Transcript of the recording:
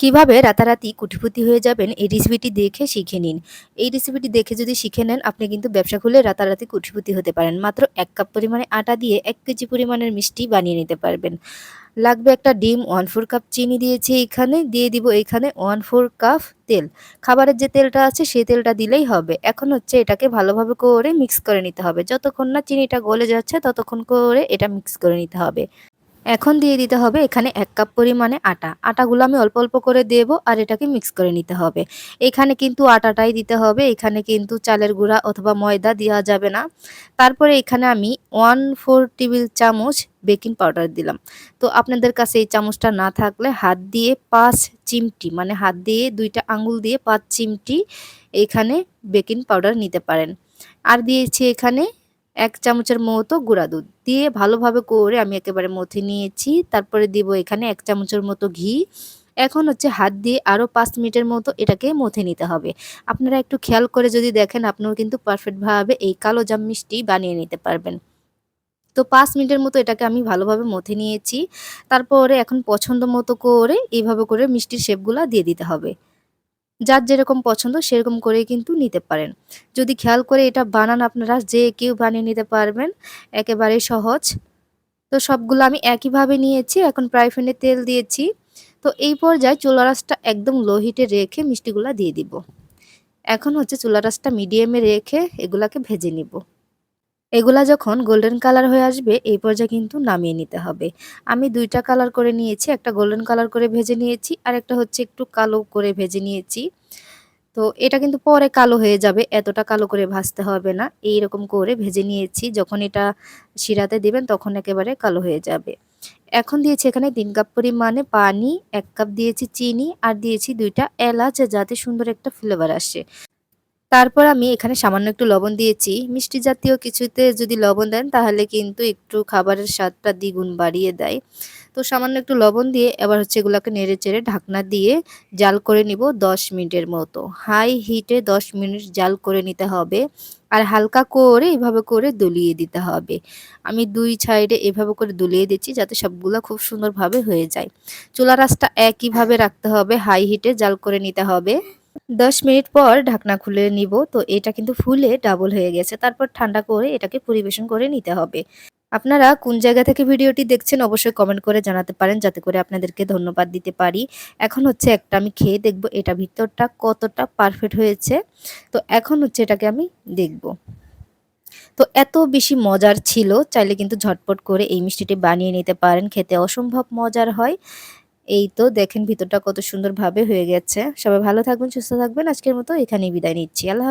কীভাবে রাতারাতি কুটিপতি হয়ে যাবেন এই রেসিপিটি দেখে শিখে নিন। এই রেসিপিটি দেখে যদি শিখে নেন, আপনি কিন্তু ব্যবসা খুলে রাতারাতি কুটিপতি হতে পারেন। মাত্র এক কাপ পরিমাণে আটা দিয়ে এক কেজি পরিমাণের মিষ্টি বানিয়ে নিতে পারবেন। লাগবে একটা ডিম ওয়ান ফোর কাপ চিনি দিয়েছি এখানে, দিয়ে দিব এখানে ওয়ান ফোর কাপ তেল। খাবারের যে তেলটা আছে সেই তেলটা দিলেই হবে। এখন হচ্ছে এটাকে ভালোভাবে করে মিক্স করে নিতে হবে। যতক্ষণ না চিনিটা গলে যাচ্ছে, ততক্ষণ করে এটা মিক্স করে নিতে হবে। এখন দিয়ে দিতে হবে এখানে এক কাপ পরিমাণে আটা। আটাগুলো আমি অল্প অল্প করে দেব আর এটাকে মিক্স করে নিতে হবে। এখানে কিন্তু আটাটাই দিতে হবে। এখানে কিন্তু চালের গুঁড়া অথবা ময়দা দেওয়া যাবে না। তারপরে এখানে আমি ওয়ান ফোর টেবিল চামচ বেকিং পাউডার দিলাম। তো আপনাদের কাছে এই চামচটা না থাকলে হাত দিয়ে পাঁচ চিমটি মানে হাত দিয়ে দুইটা আঙুল দিয়ে পাঁচ চিমটি এখানে বেকিং পাউডার নিতে পারেন। আর দিয়েছি এখানে এক চামচের মতো গুঁড়া দুধ দিয়ে ভালোভাবে করে আমি একেবারে মথে নিয়েছি। তারপরে দিব এখানে এক চামচের মতো ঘি। এখন হচ্ছে হাত দিয়ে আরও পাঁচ মিনিটের মতো এটাকে মথে নিতে হবে। আপনারা একটু খেয়াল করে যদি দেখেন আপনারা কিন্তু পারফেক্টভাবে এই কালো জাম মিষ্টি বানিয়ে নিতে পারবেন। তো পাঁচ মিনিটের মতো এটাকে আমি ভালোভাবে মথে নিয়েছি। তারপরে এখন পছন্দ মতো করে এইভাবে করে মিষ্টির শেপগুলো দিয়ে দিতে হবে। যার যেরকম পছন্দ সেরকম করে কিন্তু নিতে পারেন। যদি খেয়াল করে এটা বানান আপনারা, যে কেউ বানিয়ে নিতে পারবেন, একেবারে সহজ। তো সবগুলো আমি একইভাবে নিয়েছি, এখন প্রায় ফ্যানে তেল দিয়েছি। তো এই পর্যায়ে চুলা রাসটা একদম লো হিটে রেখে মিষ্টিগুলা দিয়ে দিব। এখন হচ্ছে চুলা রাসটা মিডিয়ামে রেখে এগুলাকে ভেজে নিব। এগুলা যখন গোল্ডেন কালার হয়ে আসবে, এই পর্যায়ে কিন্তু নামিয়ে নিতে হবে। আমি দুইটা কালার করে নিয়েছি, একটা গোল্ডেন কালার করে ভেজে নিয়েছি, আর একটা হচ্ছে একটু কালো করে ভেজে নিয়েছি। তো এটা কিন্তু পরে কালো হয়ে যাবে, এতটা কালো করে ভাজতে হবে না। এই রকম করে ভেজে নিয়েছি, যখন এটা শিরাতে দিবেন, তখন একেবারে কালো হয়ে যাবে। এখন দিয়েছি এখানে তিন কাপ পরিমাণে পানি, এক কাপ দিয়েছি চিনি, আর দিয়েছি দুইটা এলাচ, যাতে সুন্দর একটা ফ্লেভার আসে। তারপর আমি এখানে সামান্য একটু লবণ দিয়েছি। মিষ্টি জাতীয় কিছুতে যদি লবণ দেন, তাহলে কিন্তু একটু খাবারের স্বাদটা দ্বিগুণ বাড়িয়ে দেয়। তো সামান্য একটু লবণ দিয়ে এবার হচ্ছে এগুলোকে নেড়ে চেড়ে ঢাকনা দিয়ে জাল করে নিব দশ মিনিটের মতো। হাই হিটে দশ মিনিট জাল করে নিতে হবে আর হালকা করে এভাবে করে দুলিয়ে দিতে হবে। আমি দুই সাইডে এভাবে করে দুলিয়ে দিচ্ছি যাতে সবগুলো খুব সুন্দরভাবে হয়ে যায়। চুলা রাসটা একইভাবে রাখতে হবে, হাই হিটে জাল করে নিতে হবে। দশ মিনিট পর ঢাকনা খুলে নিব। তো এটা কিন্তু ফুলে ডাবল হয়ে গেছে। তারপর ঠান্ডা করে এটাকে পরিবেশন করে নিতে হবে। আপনারা কোন জায়গা থেকে ভিডিওটি দেখছেন অবশ্যই কমেন্ট করে জানাতে পারেন, যাতে করে আপনাদেরকে ধন্যবাদ দিতে পারি। এখন হচ্ছে একটা আমি খেয়ে দেখব এটা ভিতরটা কতটা পারফেক্ট হয়েছে। তো এখন হচ্ছে এটাকে আমি দেখব। তো এত বেশি মজার ছিল, চাইলে কিন্তু ঝটপট করে এই মিষ্টিটি বানিয়ে নিতে পারেন। খেতে অসম্ভব মজার হয়। এই তো দেখেন ভিতরটা কত সুন্দর ভাবে হয়ে গেছে। সবাই ভালো থাকবেন, সুস্থ থাকবেন। আজকের মতো এখানেই বিদায় নিচ্ছি। আল্লাহ